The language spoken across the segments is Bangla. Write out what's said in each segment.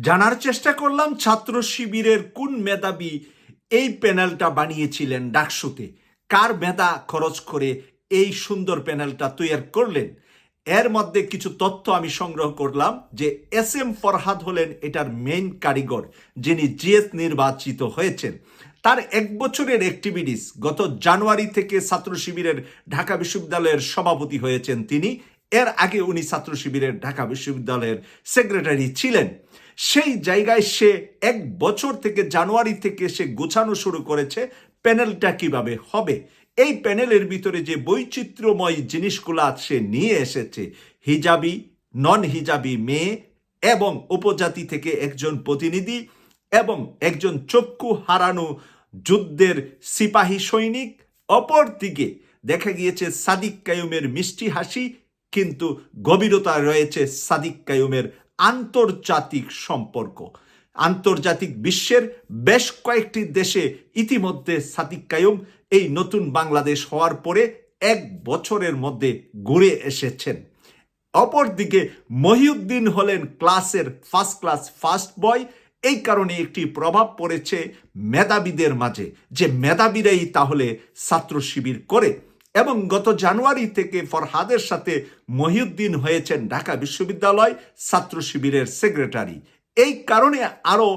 জানার চেষ্টা করলাম ছাত্র শিবিরের কোন মেধাবী এই প্যানেলটা বানিয়েছিলেন ডাকসুতে। কার মেধা খরচ করে এই সুন্দর প্যানেলটা তৈরি করলেন? এর মধ্যে কিছু তথ্য আমি সংগ্রহ করলাম যে এস এম ফরহাদ হলেন এটার মেইন কারিগর, যিনি জিএস নির্বাচিত হয়েছেন। তার এক বছরের অ্যাক্টিভিটিস গত জানুয়ারি থেকে ছাত্র শিবিরের ঢাকা বিশ্ববিদ্যালয়ের সভাপতি হয়েছেন তিনি। এর আগে উনি ছাত্র শিবিরের ঢাকা বিশ্ববিদ্যালয়ের সেক্রেটারি ছিলেন। সেই জায়গায় সে এক বছর থেকে জানুয়ারি থেকে সে গোছানো শুরু করেছে প্যানেলটা কীভাবে হবে। এই প্যানেলের ভিতরে যে বৈচিত্র্যময় জিনিসগুলো সে নিয়ে এসেছে, হিজাবি নন হিজাবি মেয়ে এবং উপজাতি থেকে একজন প্রতিনিধি এবং একজন চক্ষু হারানো যুদ্ধের সিপাহী সৈনিক। অপর দিকে দেখা গিয়েছে সাদিক কায়ুমের মিষ্টি হাসি কিন্তু গভীরতা রয়েছে সাদিক কায়ুমের আন্তর্জাতিক সম্পর্ক। আন্তর্জাতিক বিশ্বের বেশ কয়েকটি দেশে ইতিমধ্যে সাদিক কায়ুম এই নতুন বাংলাদেশ হওয়ার পরে এক বছরের মধ্যে ঘুরে এসেছেন। অপরদিকে মহিউদ্দিন হলেন ক্লাসের ফার্স্ট ক্লাস ফার্স্ট বয়। এই কারণে একটি প্রভাব পড়েছে মেধাবীদের মাঝে। যে মেধাবীরাই তাহলে ছাত্র শিবির করে এবং গত জানুয়ারি থেকে ফরহাদের সাথে মহিউদ্দিন হয়েছেন ঢাকা বিশ্ববিদ্যালয় ছাত্র শিবিরের সেক্রেটারি। এই কারণে আরও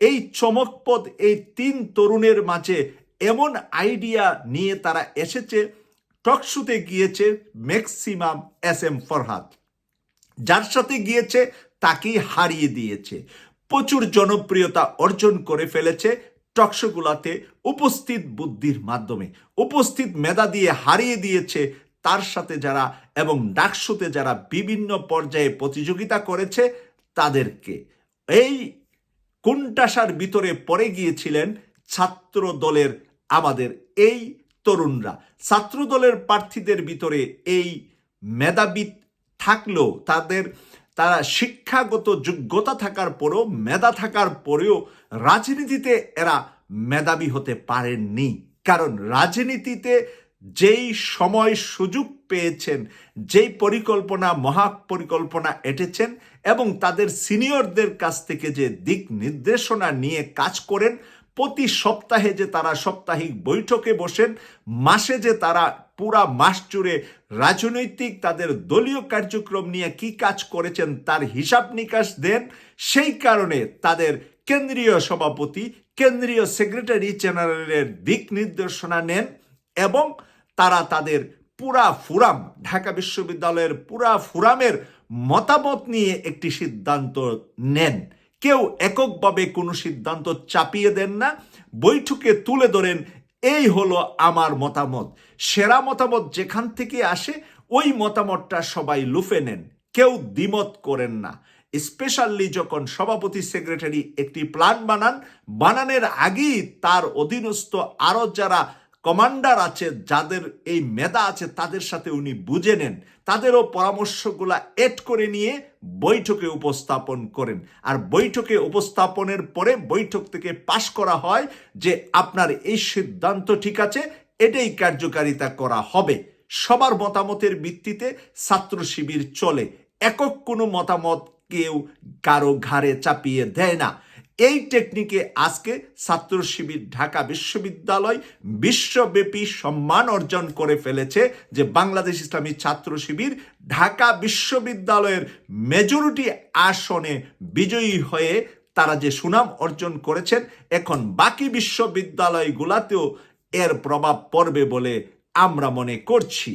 এই চমকপদ এই তিন তরুণের মাঝে এমন আইডিয়া নিয়ে তারা এসেছে, টকশুতে গিয়েছে ম্যাক্সিমাম এস এম ফরহাদ। যার সাথে গিয়েছে তাকেই হারিয়ে দিয়েছে। প্রচুর জনপ্রিয়তা অর্জন করে ফেলেছে টকশোগুলাতে উপস্থিত বুদ্ধির মাধ্যমে, উপস্থিত মেধা দিয়ে হারিয়ে দিয়েছে তার সাথে যারা এবং ডাকসুতে যারা বিভিন্ন পর্যায়ে প্রতিযোগিতা করেছে তাদেরকে। এই কুণ্টাসার ভিতরে পড়ে গিয়েছিলেন ছাত্র দলের আমাদের এই তরুণরা। ছাত্র দলের প্রার্থীদের ভিতরে এই মেধাবী থাকলেও তাদের তারা শিক্ষাগত যোগ্যতা থাকার পরেও, মেধা থাকার পরেও রাজনীতিতে এরা মেধাবী হতে পারেননি। কারণ রাজনীতিতে যেই সময় সুযোগ পেয়েছেন, যেই পরিকল্পনা মহা পরিকল্পনা এঁটেছেন এবং তাদের সিনিয়রদের কাছ থেকে যে দিক নির্দেশনা নিয়ে কাজ করেন, প্রতি সপ্তাহে যে তারা সাপ্তাহিক বৈঠকে বসেন, মাসে যে তারা পুরা মাস জুড়ে রাজনৈতিক তাদের দলীয় কার্যক্রম নিয়ে কি কাজ করেছেন তার হিসাব নিকাশ দেন। সেই কারণে তাদের কেন্দ্রীয় সভাপতি, কেন্দ্রীয় সেক্রেটারি জেনারেলের দিক নির্দেশনা নেন এবং তারা তাদের পুরা ফুরাম, ঢাকা বিশ্ববিদ্যালয়ের পুরা ফুরামের মতামত নিয়ে একটি সিদ্ধান্ত নেন। কেউ এককভাবে কোনো সিদ্ধান্ত চাপিয়ে দেন না। বৈঠকে তুলে ধরেন এই হলো আমার মতামত। সেরা মতামত যেখান থেকে আসে, ওই মতামতটা সবাই লুফে নেন। কেউ দ্বিমত করেন না। স্পেশালি যখন সভাপতি সেক্রেটারি একটি প্ল্যান বানান, বানানের আগেই তার অধীনস্থ আরও যারা কমান্ডার আছে, যাদের এই মেধা আছে, তাদের সাথে উনি বুঝে নেন। তাদেরও পরামর্শগুলা এড করে নিয়ে বৈঠকে উপস্থাপন করেন। আর বৈঠকে উপস্থাপনের পরে বৈঠক থেকে পাশ করা হয় যে, আপনার এই সিদ্ধান্ত ঠিক আছে, এটাই কার্যকারিতা করা হবে। সবার মতামতের ভিত্তিতে ছাত্র শিবির চলে। একক কোনো মতামত কেউ কারও ঘাড়ে চাপিয়ে দেয় না। এই টেকনিকে আজকে ছাত্র শিবির ঢাকা বিশ্ববিদ্যালয় বিশ্বব্যাপী সম্মান অর্জন করে ফেলেছে যে বাংলাদেশ ইসলামী ছাত্র শিবির ঢাকা বিশ্ববিদ্যালয়ের মেজরিটি আসনে বিজয়ী হয়ে তারা যে সুনাম অর্জন করেছেন, এখন বাকি বিশ্ববিদ্যালয়গুলাতেও এর প্রভাব পড়বে বলে আমরা মনে করছি।